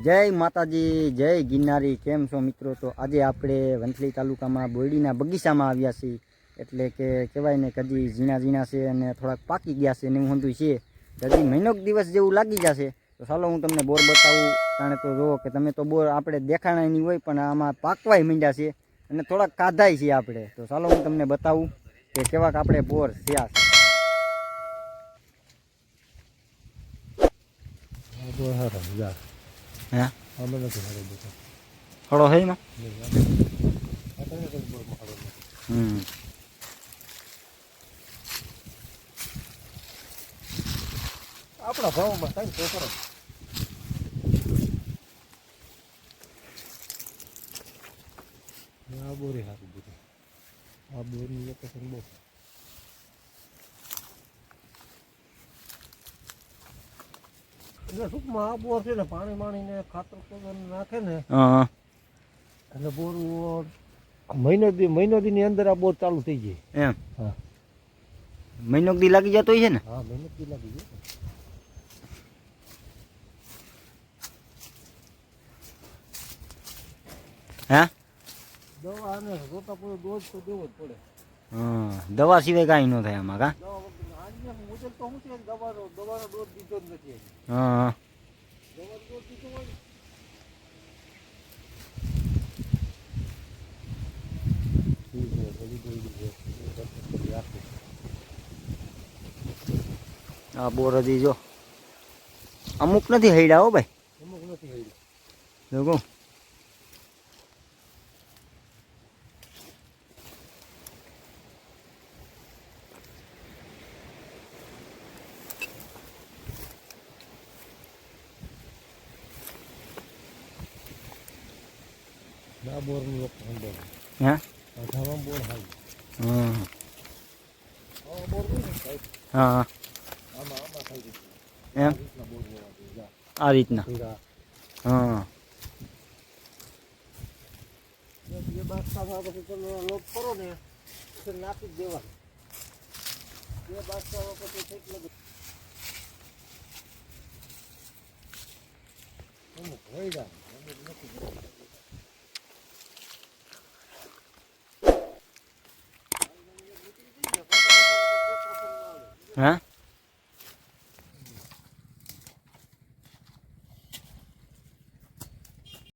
જય માતાજી, જય ગિરનારી. કેમ છો મિત્રો? તો આજે આપણે વંથલી તાલુકામાં બોરડીના બગીચામાં આવ્યા છીએ. એટલે કે કહેવાય ને કદી ઝીણા ઝીણા છે અને થોડાક પાકી ગયા છે ને બધું છે. હજી મહિનોક દિવસ જેવું લાગી જશે. તો ચાલો હું તમને બોર બતાવું. કારણ તો જુઓ કે તમે તો બોર આપણે દેખાણા નહીં હોય, પણ આમાં પાકવાય માંડ્યા છે અને થોડાક કાધાય છે આપણે. તો ચાલો હું તમને બતાવું કે કેવાક આપણે બોર થયા છે. હે હળો હે એમાં હમ આપણા ભાવમાં થાય તો કરો આ બોરી હારું બધું આ બોરી લોકેશન બહુ એટલે ટૂંકમાં આ બોર છે ને પાણી માણીને ખાતર પગર નાખે ને હા. એટલે બોર મહિનો દી મહિનો દીની અંદર આ બોર ચાલુ થઈ જાય. એમ. હા. મહિનો દી લાગી જતો હોય છે ને? હા મહિનો દી લાગી જાય. હે? દવા અને રોતા પૂરો ડોઝ તો દેવો જ પડે. હા દવા સિવાય કાંઈ ન થાય આમાં કા? તો શું છે દવાનો દવાનો ડોઝ દીધો જ નથી. હા. દવાનો ડોઝ દીધો હોય. આ બોર હજી જો. અમુક નથી હૈડા હો ભાઈ. અમુક નથી હૈડા લોકો બોરનું એક બોર હે? આ બોર હાલ. હા આ બોર ને હા આમાં આમાં થઈ ગયું એમ? આ રીતના. હા. બે બાસકામાં પછી તમે લોટ કરો ને પછી નાખી દેવાનું. બે બાસકામાં પછી થઈ લાગે અમુક હોય ગયા અમુક નથી. હા